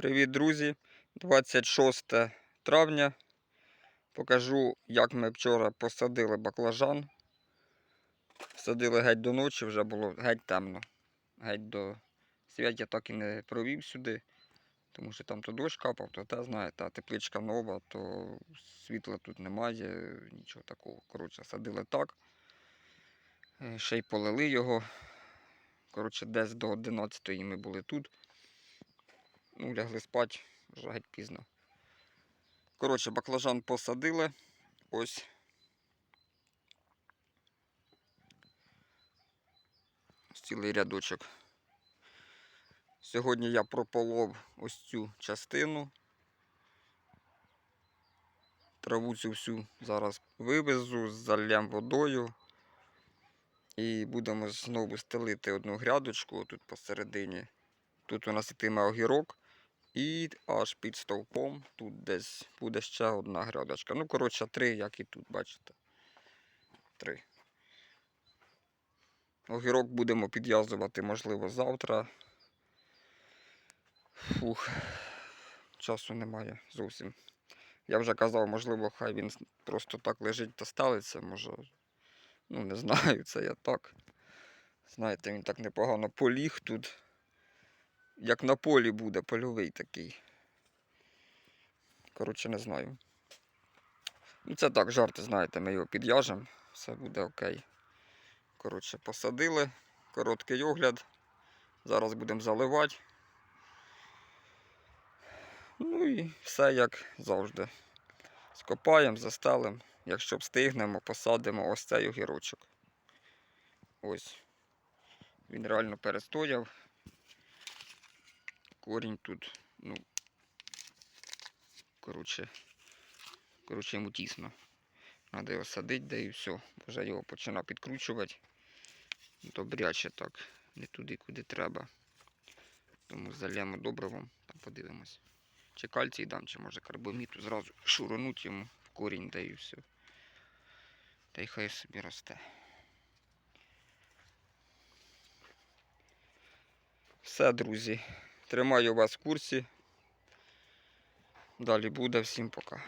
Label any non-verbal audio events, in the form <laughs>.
Привіт, друзі! 26 травня. Покажу, як ми вчора посадили баклажан. Садили геть до ночі, вже було геть темно. Геть до свят я так і не провів сюди, тому що там то дощ капав, то те, знаєте, а тепличка нова, то світла тут немає, нічого такого. Коротше, садили так. Е, Ще й полили його. Коротше, десь до 11 ми були тут. Ну, лягли спать, вже геть пізно. Коротше, баклажан посадили. Ось. Цілий рядочок. Сьогодні я прополов ось цю частину. Траву цю всю зараз вивезу, залям водою. І будемо знову стелити одну грядочку тут посередині. Тут у нас йтиме огірок. І аж під стовпом тут десь буде ще одна грядочка. Ну, коротше, три, як і тут, бачите. Три. Огірок будемо підв'язувати, можливо, завтра. Фух, часу немає зовсім. Я вже казав, можливо, хай він просто так лежить та ставиться, може. Ну, не <laughs> знаю, це я так. Знаєте, він так непогано поліг тут. Як на полі буде, польовий такий. Коротше, не знаю. Ну, це так, жарти, знаєте, ми його підв'яжемо, все буде окей. Коротше, посадили, короткий огляд. Зараз будемо заливати. Ну і все як завжди. Скопаємо, застелимо. Якщо встигнемо, посадимо ось цей огірочок. Ось. Він реально перестояв. Корінь тут, ну, коротше, коротше, йому тісно. Треба його садити, де і все. Вже його починав підкручувати. Добряче так, не туди, куди треба. Тому залємо добривом, подивимось. Чи кальцій дам, чи може карбоміту зразу шуронуть йому в корінь, де і все. Та й хай собі росте. Все, друзі. Тримаю вас в курсі. Далі буде. Всім пока.